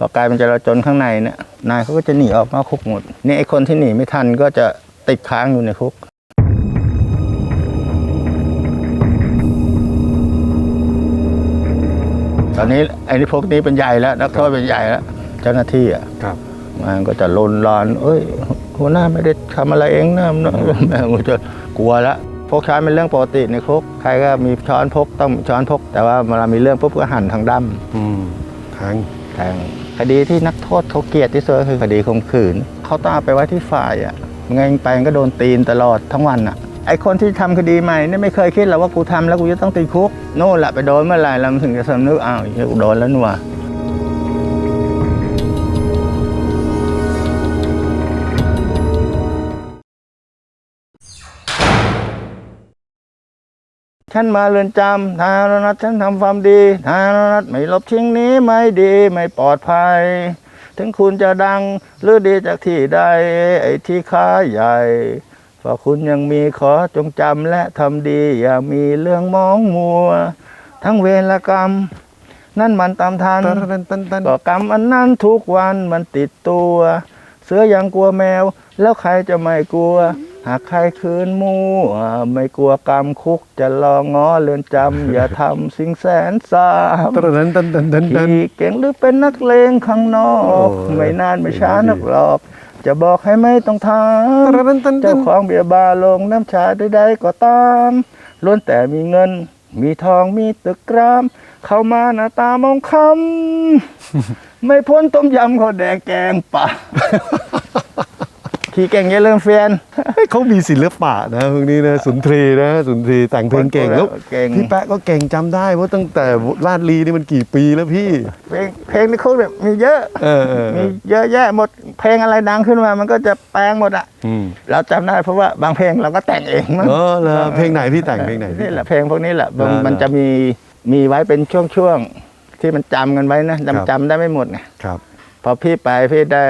พอกลายเป็นจราจนข้างในเนี่ยนายเขาก็จะหนีออกนอกคุกหมดนี่ไอ้คนที่หนีไม่ทันก็จะติดค้างอยู่ในคุกตอนนี้ไอ้นี่พวกนี้เป็นใหญ่แล้วนักโทษเป็นใหญ่แล้วเจ้าหน้าที่อะครับมันก็จะลนลานเอ้ยหัวหน้าไม่ได้ทำอะไรเองนะแม่งก็จะกลัวแล้วพกช้อนเป็นเรื่องปกติในคุกใครก็มีช้อนพกต้องมีช้อนพก แต่ว่าเวลามีเรื่องปุ๊บก็หั่นทางด้ำอืมทางแทง คดีที่นักโทษเขาเกลียดที่สุดก็คือคดีข่มขืนเขาต้องเอาไปไว้ที่ฝ่ายอะไงไปก็โดนตีนตลอดทั้งวันอะไอคนที่ทำคดีใหม่เนี่ยไม่เคยคิดหรอกว่ากูทำแล้วกูจะต้องติดคุกโน่นแหละไปโดนเมื่อไหร่แล้วมันถึงจะสำนึกอ้าวเหี้ยกูโดนแล้วนี่ว่า ฉันมาเรือนจำทารนัดฉันทำความดีทารนัดไม่ลบทิ้งหนี้ไม่ดีไม่ปลอดภัย ถึงคุณจะดังหรือดีจากที่ใดไอ้ที่ค้าใหญ่เพราะคุณยังมีขอจงจำและทำดี อย่ามีเรื่องมองมัว ทั้งเวรกรรม นั่นมันตามทันตันตันตันตันก็กรรมอันนั้นทุกวันมันติดตัว เสือยังกลัวแมว แล้วใครจะไม่กลัว หากใครคืนมูไม่กลัวกรรมคุกจะลองง้อเรือนจำ อย่าทำสิ่งแสนสามตันตันตันตันตันที่เก่งหรือเป็นนักเลงข้างนอกโอ้ยไม่นานไม่ช้านักหรอก จะบอกให้ไม่ต้องถามตันตันตันเจ้าของเบียร์บาร์ลงน้ำชาใดๆก็ตามล้วนแต่มีเงิน มีทองมีตึกราม เข้ามาหน้าตามองคำไม่พ้นต้มยำข้าวแดงแกงป่า ขี่เก่งอย่าลืมเฟียนเขามีศิลปะนะพวกนี้นะสุนทรีนะสุนทรีแต่งเพลงเก่งแล้วเก่งพี่แป๊ะก็เก่งจำได้ว่าตั้งแต่ลาดลีนี่มันกี่ปีแล้วพี่ เพลงเพลงในคุกเนี่ยมีเยอะมีเยอะแยะหมดเพลงอะไรดังขึ้นมา มันก็จะแปลงหมดอะเราจำได้เพราะว่าบางเพลงเราก็แต่งเองมั้งเออเพลงไหนพี่แต่งเพลงไหนนี่แหละเพลงพวกนี้แหละมันจะมีมีไว้เป็นช่วงๆที่มันจำกันไว้นะครับจำจำได้ไม่หมดไงครับพอพี่ไปพี่ได้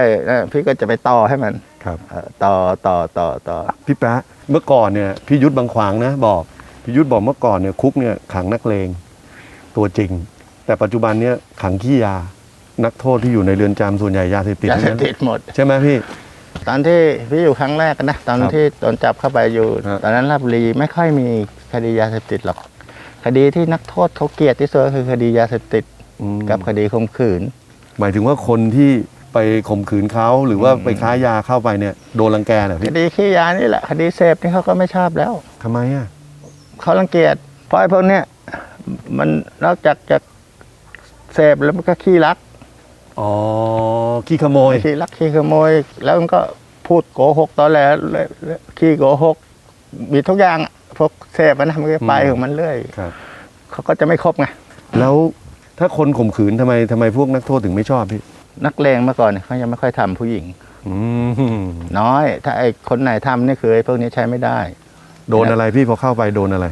พี่ก็จะไปต่อให้มัน ครับเอ่อต่อต่อต่อต่อพี่แปะเมื่อก่อนเนี่ยพี่ยุทธบางขวางนะบอกพี่ยุทธบอกเมื่อก่อนเนี่ยคุกเนี่ยขังนักเลงตัวจริง แต่ปัจจุบันเนี่ยขังขี้ยานักโทษที่อยู่ในเรือนจำส่วนใหญ่ยาเสพติดยาทั้งเสพนั้นติดหมดใช่ไหมพี่ ตอนที่พี่อยู่ครั้งแรกนะตอนครับที่โดนจับเข้าไปอยู่ฮะตอนนั้นราชบุรีไม่ค่อยมีคดียาเสพติดหรอก คดีที่นักโทษเขาเกลียดที่สุดก็คือคดียาเสพติดอืมกับคดีข่มขืน หมายถึงว่าคนที่ ไปข่มขืนเขาหรือว่าอืมไปค้ายาเข้าไปเนี่ยโดนรังแกเหรอคพี่ดีขี้ยานี่แหละคดีเสพนี่เขาก็ไม่ชอบแล้ว ทำไมอะเขารังเกียจเพราะไอ้พวกเนี้ยมันนอกจากจะเสพแล้วมันก็ขี้รักอ๋อขี้ขโมยขี้รักขี้ขโมย แล้วมันก็พูดโกหกตอนแหลขี้โกหกมีทุกอย่างอะพวกเสพอะนะมันก็ไปอืมของมันเรื่อยครับ เขาก็จะไม่ครบไงแล้วถ้าคนข่มขืนทำไมทำไมพวกนักโทษถึงไม่ชอบพี่ นักเลงเมื่อก่อนเนี่ยเขายังไม่ค่อยทำผู้หญิงอืมน้อย ถ้าไอ้คนไหนทำนี่คือไอ้พวกนี้ใช้ไม่ได้ โดนอะไรพี่พอเข้าไปโดนอะไร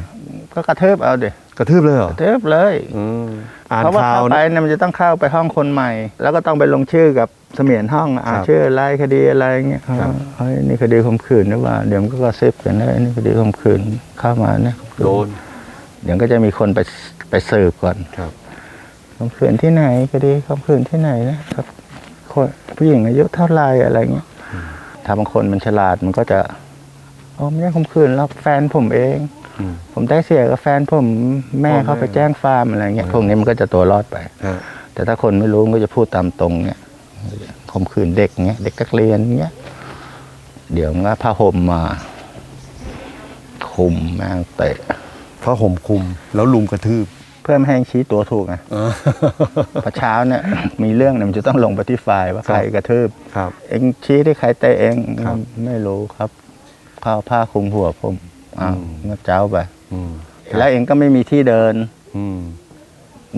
ก็กระเทิบเอาเดี๋ยกระทืบเลยเหรอกระเทิบเลยอืมอ่านเพราะว่าข่าวเข้าไปนะเนี่ยมันจะต้องเข้าไปห้องคนใหม่ แล้วก็ต้องไปลงชื่อกับเสมียนห้องอ่าครับชื่ออะไรคดีอะไรเงี้ยครับเฮ้ยนี่คดีข่มขืนหรือว่าเดี๋ยวมันก็กระซิบกันนะนี่คดีข่มขืนเข้ามาเนี่ยข่มขืนโดนเดี๋ยวก็จะมีคนไปไปสืบก่อนครับ ข่มขืนที่ไหนคดีข่มขืนที่ไหนนะครับคนผู้หญิงอายุเท่าไหรอะไรเงี้ยถ้าบางคนมันฉลาดมันก็จะอ๋อไม่ได้ข่มขืนหรอกแฟนผมเองอืมผมได้เสียกับแฟนผมแม่พ่อแม่เขาไปแจ้งฟาร์มอะไรเงี้ยพวกนี้มันก็จะตัวรอดไปฮะแต่ถ้าคนไม่รู้มันก็จะพูดตามตรงเนี่ยข่มขืนเด็กเงี้ยเด็กนักเรียนเงี้ยเดี๋ยวมันก็ผ้าห่มมาคุมแม่งเตะผ้าห่มคลุมแล้วลุมกระทืบ เพื่อไม่ให้ชี้ตัวถูกไงพอเช้าเนี่ยมีเรื่องเนี่ยมันจะต้องลงไปที่ไฟล์ว่าครับใครกระทืบครับ เองชี้ที่ใครเตะเองครับไม่รู้ครับผ้าผ้าคลุมหัวผมอ้าวอืมก็เจ้าไปอืมแล้วเองก็ไม่มีที่เดินอืม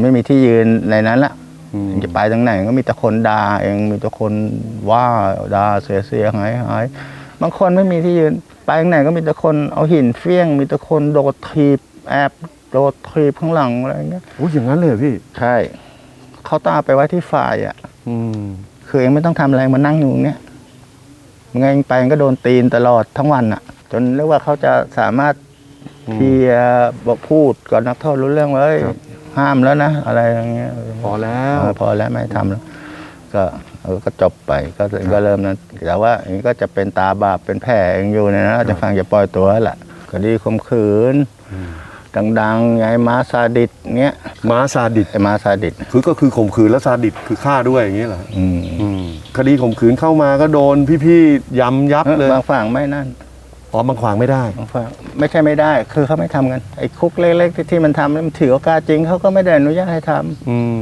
ไม่มีที่ยืนในนั้นละอืมจะไปทางไหนก็มีแต่คนด่าเองมีแต่คนว่าด่าเสียเสียหายหายบางคนไม่มีที่ยืนไปทางไหนก็มีแต่คนเอาหินเฟี้ยง มีแต่คนโดดถีบแอบ โดดถีบข้างหลังอะไรอย่างเงี้ยโอ้ยอย่างนั้นเลยเหรอพี่ ใช่เขาตามไปไว้ที่ฝ่ายอะ อืม คือเองไม่ต้องทำอะไรมานั่งอยู่ตรงเนี้ยมึงเองไปก็โดนตีนตลอดทั้งวันอะ จนเรียกว่าเขาจะสามารถเคลียร์บอกพูดกับนักโทษรู้เรื่องว่าเอ้ยห้ามแล้วนะอะไรอย่างเงี้ย พอแล้ว เออพอแล้วไม่ให้ทำแล้วก็ก็เออก็จบไปก็ก็เริ่มนั้นแต่ว่าอันนี้ก็จะเป็นตาบาปเป็นแผลเองอยู่เนยนะจะฟังจะปล่อยตัวแหละคดีข่มขืน ดังๆไงม้าซาดิสเงี้ยม้าซาดิสไอ้ม้าซาดิสคือก็คือข่มขืนและซาดิสคือฆ่าด้วยอย่างนี้เหรออืมอืมคดีข่มขืนเข้ามาก็โดนพี่ๆยำยับเลยบางฝั่งไม่นั่นอ๋อบางขวางไม่ได้บางฝั่งไม่ใช่ไม่ได้ คือเขาไม่ทำกันไอ้คุกเล็กๆที่ที่มันทำแล้วมันถือโอกาสจริงเขาก็ไม่ได้อนุญาตให้ทำอืม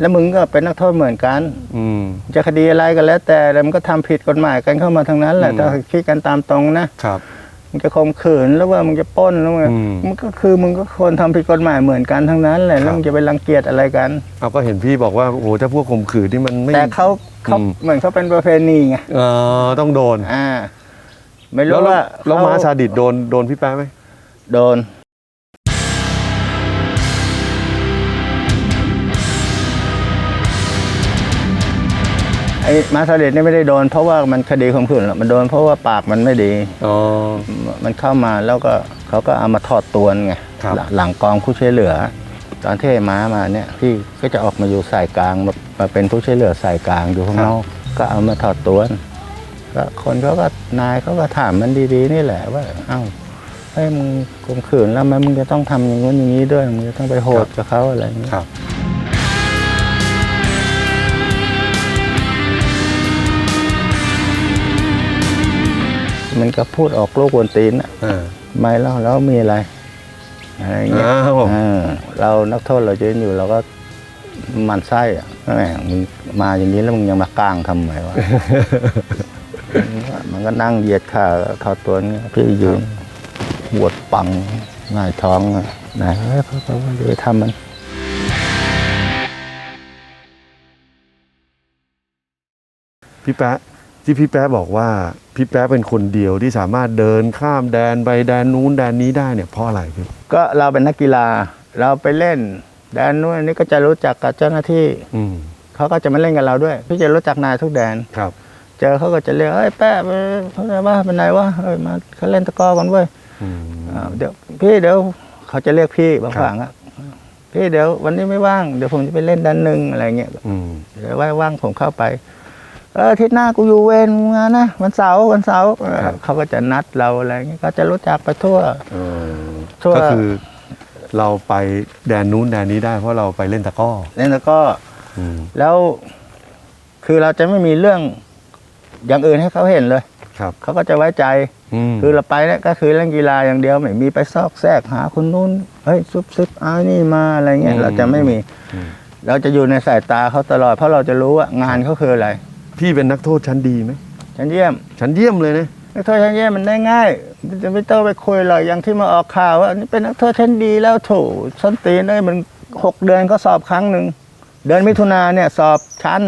แล้วมึงก็เป็นนักโทษเหมือนกัน อืม จะคดีอะไรก็แล้วแต่แต่มันก็ทำผิดกฎหมายกันเข้ามาทางนั้นแหละอืม ถ้าคิดกันตามตรงนะ ครับ มึงจะข่มขืนแล้วว่ามึงจะปล้นแล้วมึงอืม มันก็คือมึงก็คนทำผิดกฎหมายเหมือนกันทั้งนั้นแหละแล้วมึงจะไปรังเกียจอะไรกัน เอาก็เห็นพี่บอกว่าโอ้โหถ้าพวกข่มขืนที่มันไม่ แต่เขาเขาอืม เหมือนเขาเป็นประเพณีไงเออต้องโดนอ่า ไม่แล้รู้วว่าแล้วเขม้าซาดิสโดนโดนพี่แป๊ะไหมโดน ไอ้มาซาเดตนี่ไม่ได้โดน เพราะว่ามันคดีข่มขืนหรอกมันโดนเพราะว่าปากมันไม่ดี อ๋อ มันเข้ามาแล้วก็เขาก็เอามาถอดตัวไงครับ หลังหลังกองผู้ช่วยเหลือ ตอนที่ไอ้ม้ามาเนี่ยพี่ก็จะออกมาอยู่สายกลางมามาเป็นผู้ช่วยเหลือสายกลางอยู่ข้างนอกก็เอามาถอดตัวก็คนเขาก็นายเขาก็ถามมันดีๆ นี่แหละว่าเอ้าเฮ้ยมึงข่มขืนแล้วมันมึงจะต้องทำอย่างนู้นอย่างนี้ด้วยมึงจะต้องไปโหดกับเขาอะไรอย่างเงี้ย ครับ มันก็พูดออกลูกวนตีนอะอ่าไม่เล่าแล้วมีอะไรอะไรอย่างเงี้ยอ้าวเออเรานักโทษเรายืนอยู่เราก็หมันไส้อะแหมมึงมาอย่างนี้แล้วมึงยังมากลางทำไมวะ มันก็นั่งเหยียดขาเข้าตัวนี้พี่ยืนปวดปังหง่ายท้องอะไหนเฮ้ยเขาเขาเดี๋ยวไปทำมันพี่แป๊ะ ที่พี่แป๊ะบอกว่าพี่แป๊ะเป็นคนเดียวที่สามารถเดินข้ามแดนไปแดนนู้นแดนนี้ได้เนี่ยเพราะอะไรพี่ก็เราเป็นนักกีฬาเราไปเล่น แดนนู้นอันนี้ก็จะรู้จักกับเจ้าหน้าที่อืมเขาก็จะมาเล่นกับเราด้วย พี่จะรู้จักนายทุกแดน ครับ เจอเขาก็จะเรียกเอ้ยแป๊ะไปเขาไหนว่าเป็นไหนวะเอ้ยมาเขาเล่นตะกร้อกันเว้ยอืม อ่าเดี๋ยวพี่เดี๋ยวเขาจะเรียกพี่บางครับฝั่งอะพี่เดี๋ยววันนี้ไม่ว่างเดี๋ยวผมจะไปเล่นด้านหนึ่งอะไรเงี้ยอืมเดี๋ยวว่างๆผมเข้าไป เอออาทิศหน้ากูอยู่เวรงานนะวันเสาร์วันเสาร์เออเขาก็จะนัดเราอะไรเงี้ยก็จะรู้จักไปทั่ว เออทั่ว ก็คือเราไปแดนนู้นแดนนี้ได้เพราะเราไปเล่นตะกร้อเล่นตะกร้ออืมแล้วคือเราจะไม่มีเรื่องอย่างอื่นให้เขาเห็นเลย ครับเขาก็จะไว้ใจอืมคือเราไปเนี่ยก็คือเล่นกีฬาอย่างเดียวไม่มีไปซอกแซกหาคนนู้นเฮ้ยซุบซิบเอานี่มาอะไรเงี้ยเราจะไม่มีเราจะอยู่ในสายตาเขาตลอด เพราะเราจะรู้ว่างานเขาคืออะไร พี่เป็นนักโทษชั้นดีไหมฉันเยี่ยมชั้นเยี่ยมเลยนะนักโทษชั้นเยี่ยมมันได้ง่ายมันจะไม่ต้องไปคุยหรอกอย่างที่มาออกข่าวว่าอันนี่เป็นนักโทษชั้นดีแล้วโถชั้นตีนเอ้ยมันหกเดือนก็สอบครั้งหนึ่งเดือนมิถุนาเนี่ยสอบชั้น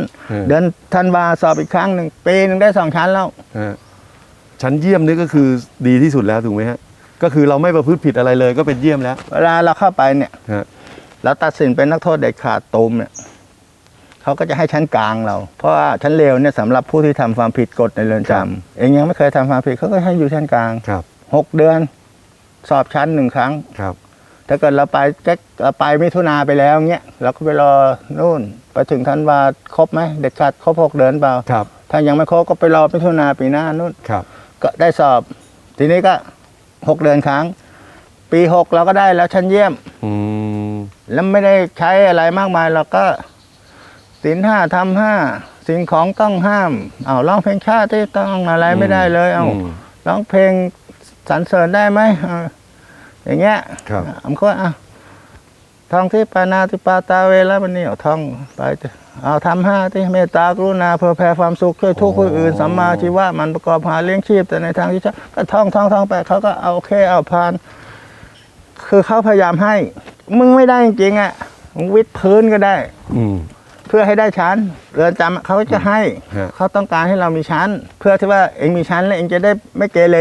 เดือนธันวาสอบอีกครั้งหนึ่งปีหนึ่งได้สองชั้นแล้วฮะชั้นเยี่ยมนี่ก็คือดีที่สุดแล้วถูกไหมฮะก็คือเราไม่ประพฤติผิดอะไรเลยก็เป็นเยี่ยมแล้ว เวลาเราเข้าไปเนี่ยฮะเราตัดสินเป็นนักโทษเด็ดขาดตูมเนี่ย เขาก็จะให้ชั้นกลางเรา เพราะว่าชั้นเลวเนี่ยสำหรับผู้ที่ทำความผิดกฎในเรือนจำเองยังไม่เคยทำความผิดเขาก็ให้อยู่ชั้นกลางครับหกเดือน สอบชั้นหนึ่งครั้งครับ ถ้าเกิดเราไปแก๊กเราไปมิถุนาไปแล้วเงี้ยเราก็ไปรอนู่น ไปถึงธันวาครบไหมเด็ดขาดครบหกเดือนเปล่าครับ ถ้ายังไม่ครบก็ไปรอมิถุนาปีหน้านู่นครับ ก็ได้สอบทีนี้ก็หกเดือนครั้ง ปีหกเราก็ได้แล้วชั้นเยี่ยมอืมแล้วไม่ได้ใช้อะไรมากมายเราก็ สินห้าทำห้าสิ่งของต้องห้ามเอาร้องเพลงชาติที่ต้องอะไรไม่ได้เลย เอามร้องเพลงสรรเสริญได้ไหมเอาอย่างเงี้ยครับผมก็อะท่องที่ปานาติปาตาเวแล้วมันนี่เอาท่องไปเถอะเอาทำห้าที่เมตตากรุณาเพื่อแผ่ความสุขช่วยทุกข์ผู้อื่นสัมมาชีวะมันประกอบหาเลี้ยงชีพ แต่ในทางที่ชอบก็ท่องท่องท่องไปเขาก็เอาโอเคเอาผ่าน คือเขาพยายามให้ มึงไม่ได้จริงๆอะมึงวิดพื้นก็ได้ อืม เพื่อให้ได้ชั้น เรือนจำเขาจะให้ ฮะ เขาต้องการให้เรามีชั้น เพื่อที่ว่าเองมีชั้นแล้วเองจะได้ไม่เกเร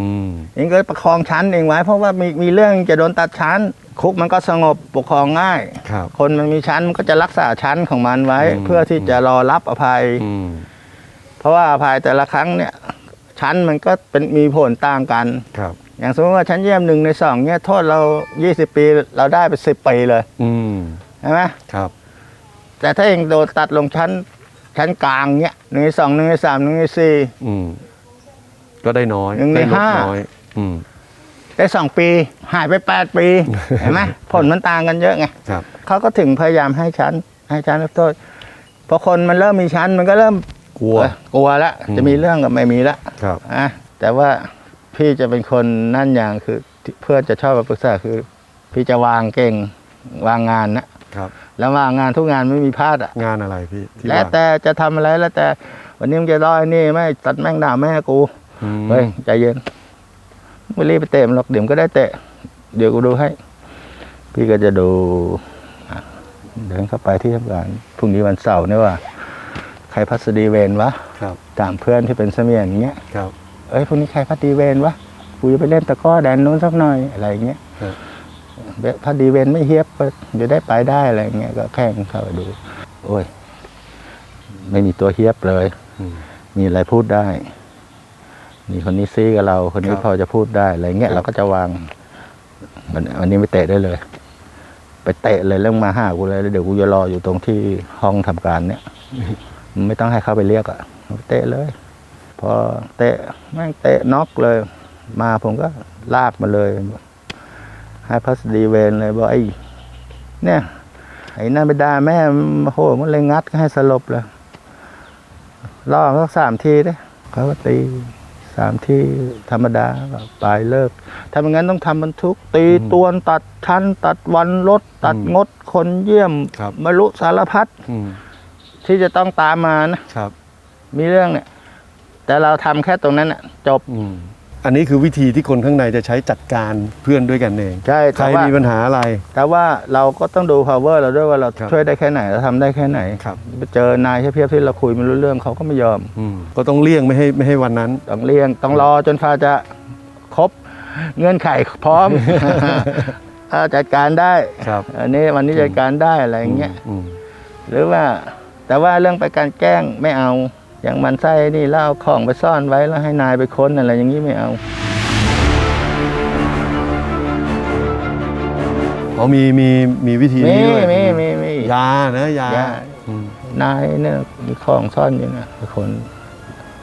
อืม เองก็ประคองชั้นเองไว้ เพราะว่ามีมีเรื่องจะโดนตัดชั้น คุกมันก็สงบปกครองง่าย ครับคนมันมีชั้นมันก็จะรักษาชั้นของมันไว้ อืม เพื่อที่จะรอรับอภัย อืม เพราะว่าอภัยแต่ละครั้งเนี่ย ชั้นมันก็เป็นมีผลต่างกัน ครับ อย่างสมมติว่าชั้นเยี่ยมหนึ่งในสองเนี่ยโทษเรา 20 ปีเราได้ไปสิบปีเลยอืม ใช่ไหมครับ แต่ถ้าเองโดนตัดลงชั้น ชั้นกลางเนี้ยหนึ่งในสองหนึ่งในสามหนึ่งในสี่ อืม ก็ได้น้อยหนึ่งในได้ลดห้า น้อย อืม ได้สองปี หายไปแปดปี เห็นไหมผลมันต่างกันเยอะไงครับ เขาก็ถึงพยายามให้ชั้น ให้ชั้นรับโทษพอคนมันเริ่มมีชั้นมันก็เริ่มกลัว เอ้ยกลัวละอืม จะมีเรื่องกับไม่มีละครับ อะแต่ว่าพี่จะเป็นคนนั่นอย่างคือที่เพื่อนจะชอบมาปรึกษาคือ พี่จะวางเก่งวางงานนะ ครับ แล้ววางงานทุกงานไม่มีพลาดอะงานอะไรพี่ที่แล้วว่าแต่จะทำอะไรแล้วแต่ วันนี้มึงจะร้อยนี่ไม่ตัดแม่งด่าแม่กูอืมเฮ้ยใจเย็นไม่รีบไปเตะมันหรอกเดี๋ยวมันก็ได้เตะ เดี๋ยวกูดูให้ พี่ก็จะดูอะเดินเข้าไปที่ทำงานพรุ่งนี้วันเสาร์นี่ว่า ใครพัสดีเวนวะครับตามเพื่อนที่เป็นเสมียนอย่างเงี้ยครับเอ้ยพรุ่งนี้ใครพัสดีเวนวะกูจะไปเล่นตะกร้อแดนนู้นสักหน่อยอะไรอย่างเงี้ย ครับเบพัสดีเวนไม่เฮียบก็จะได้ไปได้อะไรอย่างเงี้ยก็แข่งเข้าไปดู โอ้ย ไม่มีตัวเฮียบเลยอืมมีอะไรพูดได้ มีคนนี้ซีกับเรา คนนี้ครับพอจะพูดได้อะไรเงี้ยครับเราก็จะวางวันวันนี้ไปเตะได้เลย ไปเตะเลยแล้วมาหากูเลยแล้วเดี๋ยวกูจะรออยู่ตรงที่ห้องทำการเนี่ยไม่ต้องให้เขาไปเรียกอะไปเตะเลย พอเตะแม่งเตะน็อกเลย มาผมก็ลากมาเลย ให้พัสดีเวนเลยบอกไอ้เนี่ยไอ้นั่นไปด่าแม่โอ้โหมันเลยงัดก็ให้สลบเลยล่อสักสามทีเด้เขาก็ตีสามทีธรรมดาก็ไปเลิกถ้าไม่งั้นต้องทำบรรทุก ตีอืมตวนตัดชั้น ตัดวันรถ ตัดอืมงดคนเยี่ยมครับมรุสารพัดอืมที่จะต้องตามมานะครับ มีเรื่องเนี่ย แต่เราทำแค่ตรงนั้นน่ะ จบ อืมอันนี้คือวิธีที่คนข้างในจะใช้จัดการเพื่อนด้วยกันเองใช่ใครแต่ว่ามีปัญหาอะไร แต่ว่าเราก็ต้องดู power เราด้วยว่าเราครับช่วยได้แค่ไหนเราทำได้แค่ไหนครับ ไปเจอนายเพียบๆที่เราคุยไม่รู้เรื่องเขาก็ไม่ยอม อืมก็ต้องเลี่ยงไม่ให้ไม่ให้วันนั้น ต้องเลี่ยงต้องรอจนฟ้าจะครบเงื่อนไขพร้อมถ้าจัดการได้ครับ อันนี้วันนี้จัดการได้อะไรอย่างเงี้ย อืมหรือว่าแต่ว่าเรื่องไปการแกล้งไม่เอา อย่างมันไส้นี่แล้วเอาของไปซ่อนไว้แล้วให้นายไปค้นอะไรอย่างนี้ไม่เอาอ๋อมีมีมีวิธีมีนี้ด้วยมีมีมียานะยายาอืมนายเนี่ยมีของซ่อนอยู่นะเป็นคน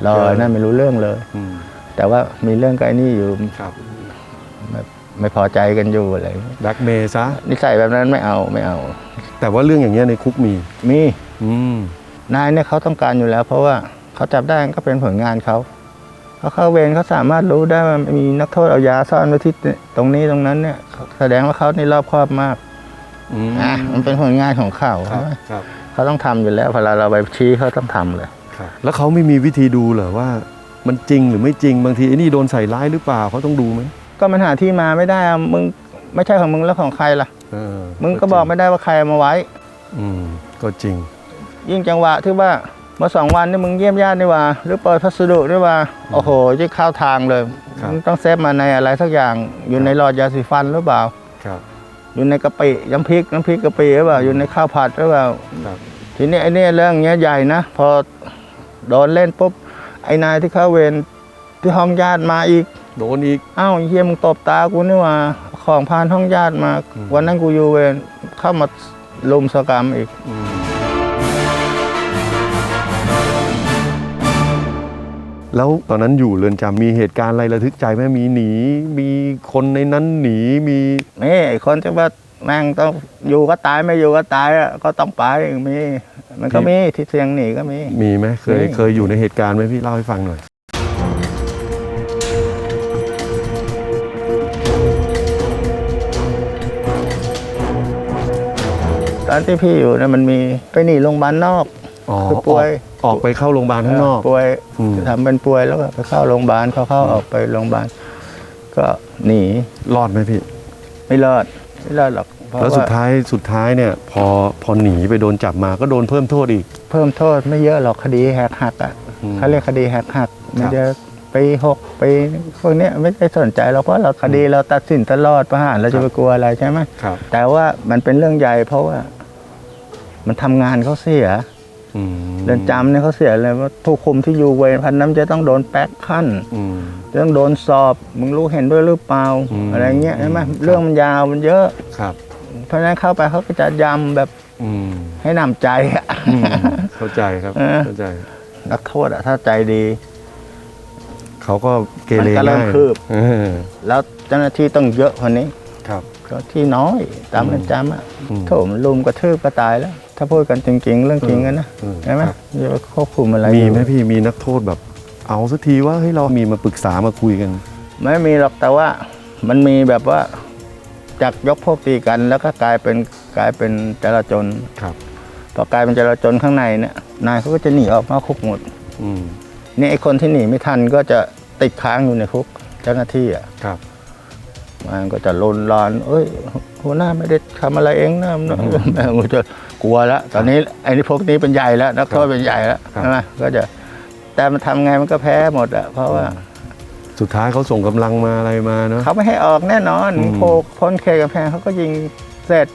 รอเจอนั่นไม่รู้เรื่องเลย อืมแต่ว่ามีเรื่องกับไอ้นี่อยู่ครับแบบไม่พอใจกันอยู่อะไรอย่างเงี้ยแบล็กเมย์ซะนิสัยแบบนั้นไม่เอาไม่เอา แต่ว่าเรื่องอย่างเงี้ยในคุกมี มี อืม นายเนี่ยเขาต้องการอยู่แล้ว เพราะว่าเขาจับได้ก็เป็นผลงานเขาเขาเข้าเวรเขาสามารถรู้ได้ว่ามีนักโทษเอายาซ่อนไว้ที่ตรงนี้ตรงนั้นเนี่ย แสดงว่าเขานี่รอบคอบมากอืมอะมันเป็นผลงานของเขาครับใช่ไหมครับเขาต้องทำอยู่แล้วเวลาเราไปชี้เขาต้องทำเลยครับแล้วเขาไม่มีวิธีดูเหรอว่า มันจริงหรือไม่จริงบางทีไอ้นี่โดนใส่ร้ายหรือเปล่าเขาต้องดูไหมก็มันหาที่มาไม่ได้อะมึงไม่ใช่ของมึงแล้วของใครล่ะเออมึงก็บอกไม่ได้ว่าใครเอามาไว้ อืมก็จริง ยิ่งจังหวะที่ว่าเมื่อสองวันนี่มึงเยี่ยมญาตินี่หว่า หรือเปิดพัสดุนี่หว่า โอ้โหจะเข้าทางเลยครับ มึงต้องเซฟมาในอะไรสักอย่างอยู่ในหลอดยาสีฟันหรือเปล่า ครับ อยู่ในกะปิน้ำพริกน้ำพริกกะปิหรือเปล่าอยู่ในข้าวผัดหรือเปล่า ครับ ทีนี้ไอ้เนี่ยเรื่องเนี้ยใหญ่นะ พอโดนเล่นปุ๊บไอ้นายที่เข้าเวรที่ห้องญาติมาอีก โดนอีก อ้าวไอ้เฮียมึงตบตากูนี่หว่าของพานห้องญาติมา อืม วันนั้นกูอยู่เวรเข้ามาลุมสกรรมอีก อืม แล้วตอนนั้นอยู่เรือนจำมีเหตุการณ์อะไรระทึกใจไหมมีหนี มีคนในนั้นหนีมีนี่ไอ้คนจะว่าแม่งต้องอยู่ก็ตายไม่อยู่ก็ตายอะก็ต้องไปมีมันก็มีที่เสียงหนีก็มี มีไหมเคยมี เคยอยู่ในเหตุการณ์ไหมพี่เล่าให้ฟังหน่อย ตอนที่พี่อยู่เนี่ยมันมีไปหนีโรงพยาบาลนอก อ๋อคือป่วย ออกออกไปเข้าโรงพยาบาลข้างนอก ป่วยอืม ทำเป็นป่วยแล้วก็ไปเข้าโรงพยาบาลเขาเข้าออกไปโรงพยาบาลก็หนีรอดไหมพี่ ไม่รอดไม่รอดหรอกเพราะแล้วสุดว่าท้ายสุดท้ายเนี่ย พอพอหนีไปโดนจับมาก็โดนเพิ่มโทษอีก เพิ่มโทษไม่เยอะหรอกคดีแหกหักอะอืมเขาเรียกคดีแหกหักมันครับจะไปหกไปพวกเนี้ยไม่ได้สนใจเราเพราะเราคดีเราตัดสินตลอดประหารเราจะไปกลัวอะไรใช่ไหมครับ แต่ว่ามันเป็นเรื่องใหญ่เพราะว่า มันทำงานเขาเสียอืม เรือนจำเนี่ยเขาเสียเลยว่าผู้คุมที่อยู่เวรพันน้ำจะต้องโดนแป๊กขั้นอืมจะต้องโดนสอบมึงรู้เห็นด้วยหรือเปล่าอืมอะไรเงี้ยใช่ไหมครับเรื่องมันยาวมันเยอะครับ เพราะฉะนั้นเข้าไปเขาก็จะยำแบบอืมให้นำใจอะอืมเข้าใจครับเออเข้าใจนักโทษอะถ้าใจดีเขาก็เกเรมันก็เริ่มง่ายคืบเออแล้วเจ้าหน้าที่ต้องเยอะคนนี้ ครับก็ที่น้อยตามเรือนจำอะอืมโถมนลุมกระทืบก็ตายแล้ว ถ้าพูดกันจริงๆ เรื่องจริงกันนะเออใช่ไหมครับจะไปควบคุมอะไรมีอยู่ไหมพี่มีนักโทษแบบ เอาสักทีว่าเฮ้ยเรามีมาปรึกษามาคุยกัน ไม่มีหรอกแต่ว่ามันมีแบบว่าจากยกพวกตีกัน แล้วก็กลายเป็นกลายเป็นจราจนครับ พอกลายเป็นจราจนข้างในเนี่ยนายเขาก็จะหนีออกนอกคุกหมดอืมนี่ไอ้คนที่หนีไม่ทันก็จะติดค้างอยู่ในคุกเจ้าหน้าที่อะ ครับ มันก็จะลนลาน เอ้ย หัวหน้าไม่ได้ทำอะไรเองนะแม่งก็จะกลัวแล้วตอนนี้ไอ้นี่พวกนี้เป็นใหญ่แล้วนักโทษเป็นใหญ่แล้วครับใช่ไหมก็จะแต่มันทำไงมันก็แพ้หมดอะเพราะว่า สุดท้ายเขาส่งกำลังมาอะไรมาเนาะเขาไม่ให้ออกแน่นอนอืมโผล่พ้นเขตกำแพงเขาก็ยิงเสร็จ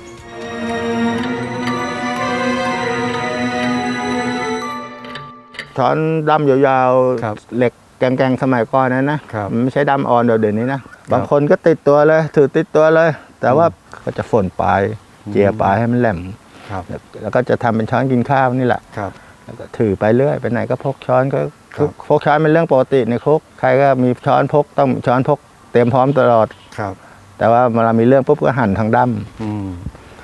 ช้อนดำยาวครับๆเหล็ก แกงๆสมัยก่อนนะนะครับมันไม่ใช่ดำอ่อนแบบเดี๋ยวนี้นะบางครับคนก็ติดตัวเลยถือติดตัวเลย แต่ว่าก็จะฝนปลายเจียปลายให้มันแหลมครับ แล้วก็จะทำเป็นช้อนกินข้าวนี่แหละครับแล้วก็ถือไปเรื่อยไปไหนก็พกช้อนก็ครับพกช้อนเป็นเรื่องปกติในคุกใครก็มีช้อนพกต้องมีช้อนพกเตรียมพร้อมตลอดครับ แต่ว่าเวลามีเรื่องปุ๊บก็หั่นทางด้อืม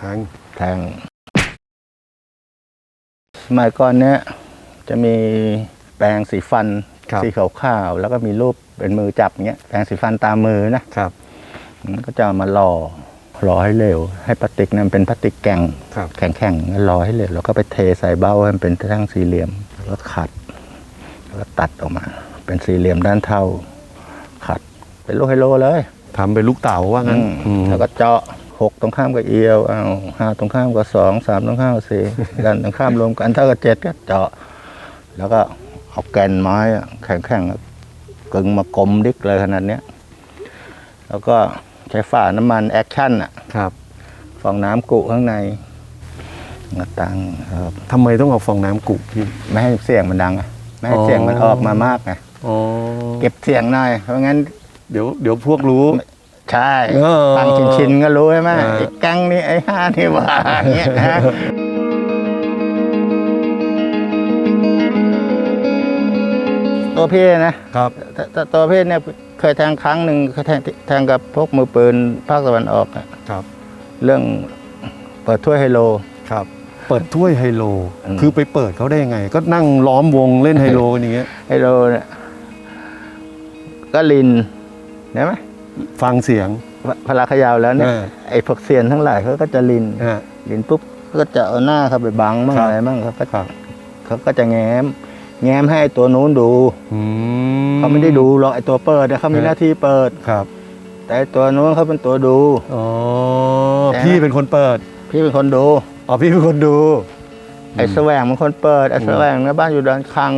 ทางำแทงสมัยก่อนเนี้ยจะมีแปรงสีฟันครับ สีขาวๆแล้วก็มีรูปเป็นมือจับเงี้ยแปรงสีฟันตามมือนะครับมันก็จะเอามาหล่อหล่อให้เร็ว ให้พลาสติกนั้นเป็นพลาสติกแก่งครับแข็งๆแล้วรอให้เหลวแล้วก็ไปเทใส่เบ้าให้มันเป็นแท่งสี่เหลี่ยมแล้วก็ขัด แล้วก็ตัดออกมา เป็นสี่เหลี่ยมด้านเท่า ขัด เป็นลูกไฮโลเลยทำเป็นลูกเต๋าว่างั้นอืมอืมแล้วก็เจาะหกตรงข้ามกับเอียวเอาห้าตรงข้ามกับสองสามตรงข้ามกับสี่กันตรงข้ามรวมกันเท่ากับเจ็ดก็เจาะ แล้วก็ เอาแกนไม้อะแข็งๆกึงมากลมดิกเลยขนาดเนี้ย แล้วก็ใช้ฝาน้ำมันแอคชั่นอะครับฟองน้ำกุข้างในกระตังครับทำไมต้องเอาฟองน้ำกุพี่ไม่ให้เสียงมันดังไงไม่ให้อ๋อเสียงมันออกมามากไงอ๋อเก็บเสียงหน่อยเพราะงั้น เดี๋ยวเดี๋ยวพวกรู้ใช่เออฟังชินชินๆก็รู้ใช่ไหมเออไอ้กังนี่ไอ้ห้านี่หว่าอย่างเงี้ยนะ ตัวพี่นะครับแตแต่ตัวพี่เนี่ยเคยแทงครั้งหนึ่งเคยแทงแทงกับพวกมือปืนภาคตะวันออกอะครับ เรื่องเปิดถ้วยไฮโล ครับ เปิดถ้วยไฮโล อืม คือไปเปิดเขาได้ยังไง ก็นั่งล้อมวงเล่นไฮโลกันอย่างเงี้ย ไฮโลเนี่ยก็ลินเห็นไหมฟังเสียง พพลาเขยาวแล้วเนี่ยเออ ไอ้พวกเซียนทั้งหลายเขาก็จะลินฮะ ลินปุ๊บก็จะเอาหน้าเข้าไปบังบ้างครับ อะไรบ้างเขาก็ครับ เขาก็จะแง้ม แง้มให้ไอ้ตัวนู้นดูอืมเขาไม่ได้ดูหรอกไอ้ตัวเปิดเนี่ยเขามีเออหน้าที่เปิด ครับแต่ไอ้ตัวนู้นเขาเป็นตัวดู อ๋อแต่ พี่เป็นคนเปิดพี่เป็นคนดูอ๋อพี่เป็นคนดู ไอ้แสวงเป็นคนเปิดไอ้แสวงเนี่ยบ้านอยู่ด้านข้าง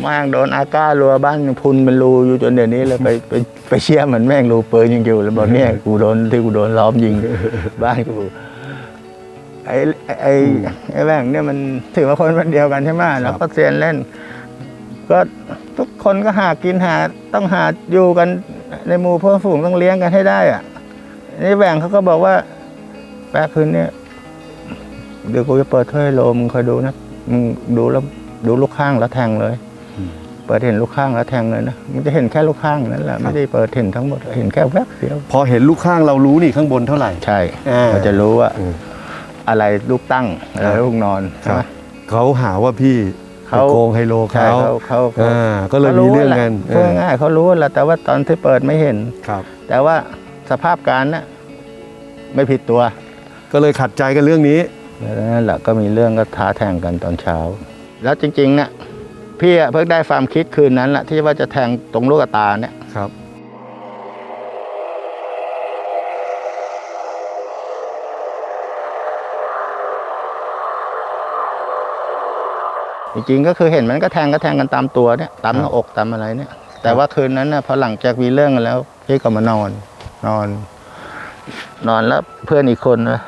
แม่งโดนอาก้ารัวบ้านพุนเป็นรูอยู่จนเดี๋ยวนี้เลยไปไปไปเชี่ยมันแม่งรูปืนยังอยู่แล้วบอกเนี่ยกูโดนที่กูโดนล้อมยิง บ้านกู ไอ้ไอ้ไอ้แม่งเนี่ยมันถือว่าคนคนเดียวกันใช่ไหมแล้วก็เซียนเล่น ก็ทุกคนก็หากินหาต้องหาอยู่กันในหมู่เพื่อนฝูงต้องเลี้ยงกันให้ได้อะนี่แหว่งเขาก็บอกว่า แป๊บคืนเนี่ยเดี๋ยวกูจะเปิดถ้วยโลมึงคอยดูนะมึงดูแล้วดูลูกข้างแล้วแทงเลยอืมเปิดเห็นลูกข้างแล้วแทงเลยนะมันจะเห็นแค่ลูกข้างนั่นแหละไม่ได้เปิดเห็นทั้งหมดเห็นแค่แวบเดียว พอเห็นลูกข้างเรารู้นี่ข้างบนเท่าไหร่ใช่อ่าเราจะรู้ว่า อืมอะไรลูกตั้งอะไรครับลูกนอนใช่ไหมเขาหาว่าพี่เขาไปโกงไฮโลใช่เขาเขาเขาเขาอ่าก็เลยมีเรื่องกันพูดง่ายๆเขารู้แหละแต่ว่าตอนที่เปิดไม่เห็นครับ แต่ว่าสภาพการน่ะไม่ผิดตัว ก็เลยขัดใจกันเรื่องนี้แล้วนั่นแหละก็มีเรื่องก็ท้าแทงกันตอนเช้า แล้วจริงๆเนี่ยพี่อะเพิ่งได้ความคิดคืนนั้นแหละที่ว่าจะแทงตรงลูกตาเนี่ยครับ จริงๆก็คือเห็นมันก็แทงก็แทงกันตามตัวเนี่ยตามหน้าอกตามอะไรเนี่ย แต่ว่าคืนนั้นน่ะพอหลังจากมีเรื่องกันแล้วพี่ก็มานอน นอน นอนแล้วเพื่อนอีกคนนะ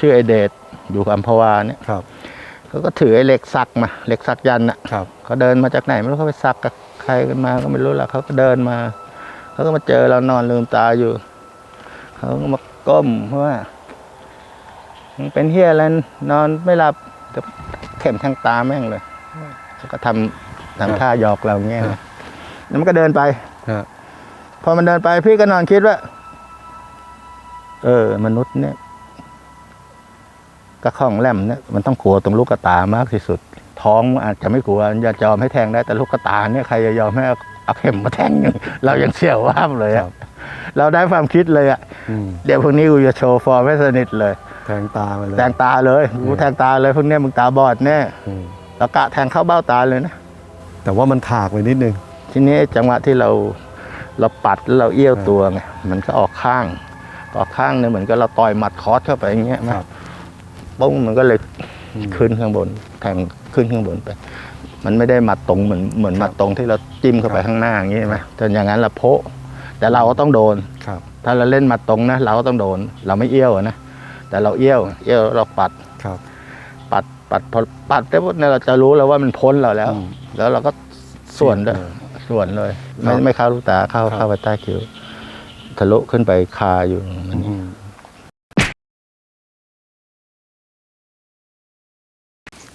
ชื่อไอเดชอยู่อัมพวาเนี่ยครับเขาก็ถือไอ้เหล็กสักมาเหล็กสักยันต์น่ะครับเขาเดินมาจากไหนไม่รู้เขาไปสักกับใครกันมาก็ไม่รู้ละเขาก็เดินมาเขาก็มาเจอเรานอนลืมตาอยู่เขาก็มาก้มเพราะว่ามึงเป็นเฮียอะไรนอนไม่หลับ จะแทข็มแทงตาแม่งเลยเขาก็ทำทำท่าหยอกเราอย่างเงี้ยนะแล้วมันก็เดินไปฮะพอมันเดินไปพี่ก็นอนคิดว่า เออ มนุษย์เนี่ย กระข้องแหลมเนี่ยมันต้องกลัวตรงลูกกระตามากที่สุด ท้องอาจจะไม่กลัวอย่ายอมให้แทงได้แต่ลูกกระตาเนี่ยใครจะยอมให้เอาเอาเข็มมาแทงยังเรายังเสียวว่ามเลยคอะรับเราได้ความคิดเลยอะอืมเดี๋ยวพวกนี้กูจะโชว์ฟอร์มให้สนิทเลย แทงตาไปเลยแทงตาเลยกูแทงตาเลยพวกเนี้ยมึงตาบอดแน่อืมแล้วกะแทงเข้าเบ้าตาเลยนะแต่ว่ามันถากไปนิดนึงทีนี้จังหวะที่เราเราปัดแล้วเราเอี้ยวครับตัวไงมันก็ออกข้าง ออกข้างเนี่ยเหมือนกับเราต่อยหมัดคอสเข้าไปอย่างเงี้ยครับปุ้งมันก็เลยอืมขึ้นข้างบนแทงขึ้นข้างบนไป มันไม่ได้หมัดตรงเหมือนเหมือนหมัดตรงที่เราจิ้มเข้าไปครับข้างหน้าอย่างงี้ใช่ไหมแต่อย่างนั้นเราโพะแต่เราก็ต้องโดนครับถ้าเราเล่นหมัดตรงนะเราก็ต้องโดน เราไม่เอี้ยวอะนะ แต่เราเอี้ยว เอี้ยวเราปัดครับ ปัดปัดพอปัดได้ปุ๊บเนี่ยเราจะรู้แล้วว่ามันพ้นเราแล้วอืมแล้วเราก็ส่วนด้วยเออส่วนเลยครัไม่บไม่เข้าลูกตาเข้าครับเข้าไปใต้คิ้วทะลุขึ้นไปคาอยู่มันอืม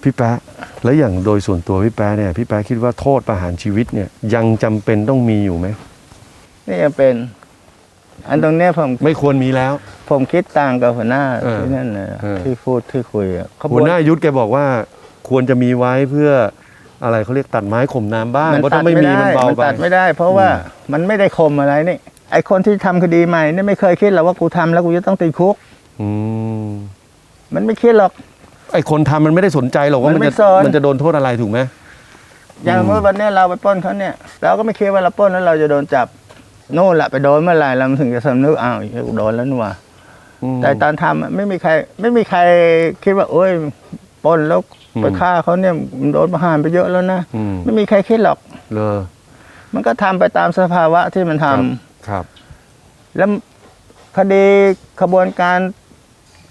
พี่แป๊ะแล้วอย่างโดยส่วนตัวพี่แป๊ะเนี่ยพี่แป๊ะคิดว่าโทษประหารชีวิตเนี่ยยังจำเป็นต้องมีอยู่ไหมนี่ยังเป็น อันตรงเนี้ยผมไม่ควรมีแล้ว ผมคิดต่างกับหัวหน้าเออที่นั่นนะเออที่พูดที่คุยอะขบหัวหน้ายุทธแกบอกว่า ควรจะมีไว้เพื่ออะไรเขาเรียกตัดไม้ข่มน้ำบ้างมันเพราะตัถ้าดไม่ไม่มีได้มันเบามันไปตัดไม่ได้ เพราะว่ามันไม่ได้คมอะไรนี่ไอคนที่ทำคดีใหม่นี่ไม่เคยคิดหรอกว่ากูทำแล้วกูจะต้องติดคุกอืมมันไม่คิดหรอก ไอคนทำมันไม่ได้สนใจหรอกว่ามัมันนไม่จะสนมันจะโดนโทษอะไรถูกไหมอย่างอืมเมื่อวันเนี้ยเราไปปล้นเขาเนี่ย เราก็ไม่คิดว่าเราปล้นแล้วเราจะโดนจับ โน่นแหละไปโดนเมื่อไหร่เราถึงจะสำนึกอ้าวกูโดนแล้วนี่หว่าอืมแต่ตอนทำอะไม่มีใคร ไม่มีใครคิดว่า โอ้ยปล้นแล้วอืมไปฆ่าเขาเนี่ยมันโดนประหารไปเยอะแล้วนะอืมไม่มีใครคิดหรอกเลอมันก็ทำไปตามสภาวะที่มันทำครับครับ แล้วคดีขบวนการ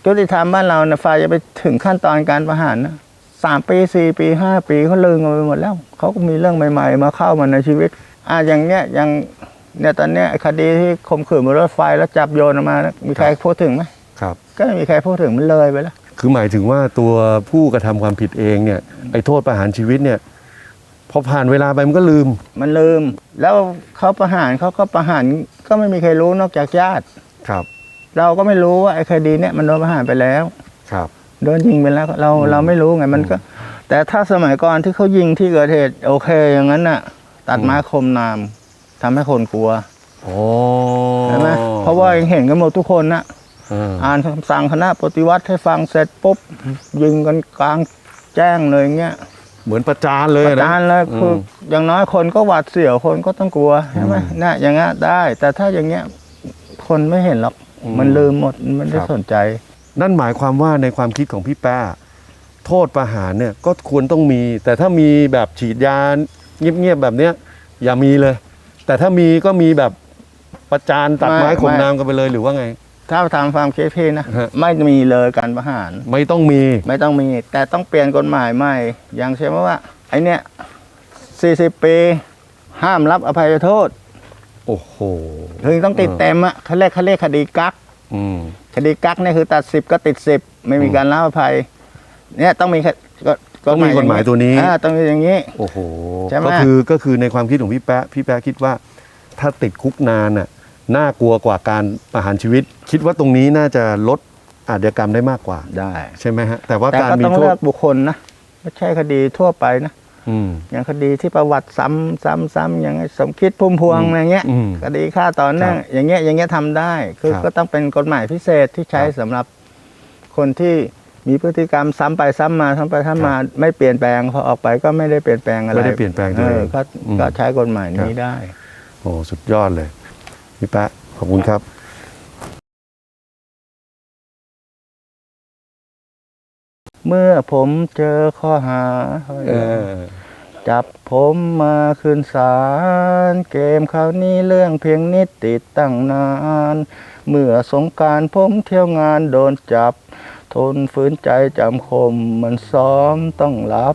ยุติธรรมบ้านเราเนี่ยฝ่ายจะไปถึงขั้นตอนการประหารนะสามปีสี่ปีห้าปีเขาลืมกันไปหมดแล้วเขาก็มีเรื่องใหม่ ๆ มาเข้ามาในชีวิต อ่าอย่างเนี้ยอย่าง เนี่ยตอนเนี้ยไอ้คดีที่ข่มขืนบนรถไฟแล้วจับโยนออกมานะมีใครพูดถึงไหมครับ ก็ไม่มีใครพูดถึงมันเลยไปแล้ว คือหมายถึงว่าตัวผู้กระทำความผิดเองเนี่ยไอ้โทษประหารชีวิตเนี่ยพอผ่านเวลาไปมันก็ลืม มันลืม แล้วเขาประหารเขาก็ประหารก็ไม่มีใครรู้นอกจากญาติ ครับเราก็ไม่รู้ว่าไอ้คดีเนี่ยมันโดนประหารไปแล้ว ครับ โดนยิงไปแล้วเราอืมเราไม่รู้ไงมันก็ แต่ถ้าสมัยก่อนที่เขายิงที่เกิดเหตุโอเคอย่างนั้นน่ะ ตัดไม้คมนาม ทำให้คนกลัวโอ้ใช่ไหมเพราะว่ายังเห็นกันหมดทุกคนนะเอออ่านคำสั่งคณะปฏิวัติให้ฟังเสร็จปุ๊บยิงกันกลางแจ้งเลยอย่างเงี้ยเหมือนประจานเลยประนะ จานเลยคือออย่างน้อยคนก็หวาดเสียวคนก็ต้องกลัวใช่ไหมอืมน่ะอย่างเงี้ยได้ แต่ถ้าอย่างเงี้ยคนไม่เห็นหรอกอืมมันลืมหมดมันไม่ได้ครับ สนใจ นั่นหมายความว่าในความคิดของพี่แป้โทษประหารเนี่ยก็ควรต้องมี แต่ถ้ามีแบบฉีดยาเงียบๆแบบเนี้ยอย่ามีเลย แต่ถ้ามีก็มีแบบประจานตัดไม้ไม่ข่มไม่น้ำกันไปเลยหรือว่าไง ถ้าตามความคิดพี่นะ ฮะ ไม่มีเลยการประหาร ไม่ต้องมี ไม่ต้องมี แต่ต้องเปลี่ยนกฎหมายใหม่ อย่างเช่นว่า ไอเนี้ย40 ปี ห้ามรับอภัยโทษ โอ้โหถึงต้องติดเออเต็มอะเขาเรียกเขาเรียกคดีกัก อืม คดีกักเนี่ยคือตัดสิบก็ติดสิบไม่มีอืมการรับอภัย เนี่ยต้องมีก็ ต้องมีกฎหมายตัวนี้อ่าต้องมีอย่างนี้ โอ้โหใช่ไหม ก็คือก็คือในความคิดของพี่แป๊ะพี่แป๊ะคิดว่าถ้าติดคุกนานน่ะน่ากลัวกว่าการประหารชีวิต คิดว่าตรงนี้น่าจะลดอาชญากรรมได้มากกว่า ได้ ใช่ไหมฮะ แต่ว่าแต่การก็มีต้องโทเลืษอกบุคคลนะไม่ใช่คดีทั่วไปนะ อืม อย่างคดีที่ประวัติซ้ำซ้ำซ้ำอย่างไอ้สมคิดพุ่มพวงอืมอะไรเงี้ยอืมคดีฆ่าต่อเนื่องครับอย่างเงี้ยอย่างเงี้ยทำได้ คือครับก็ต้องเป็นกฎหมายพิเศษที่ใช้ครับ สำหรับคนที่ มีพฤติกรรมซ้ำไปซ้ำมาซ้ำไปซ้ำมาไม่เปลี่ยนแปลงพอออกไปก็ไม่ได้เปลี่ยนแปลงอะไรไม่ได้เปลี่ยนแปลงตัวเองก็อืมก็ใช้กฎหมายนี้ได้ โอ้สุดยอดเลยพี่แป๊ะขอบคุณครับเมื่อผมเจอข้อหาเออจับผมมาขึ้นศาลเกมคราวนี้เรื่องเพียงนิดติดตั้งนาน เมื่อสงกรารผมเที่ยวงานโดนจับ ทนฝืนใจจำคม มันซ้อมต้องรับ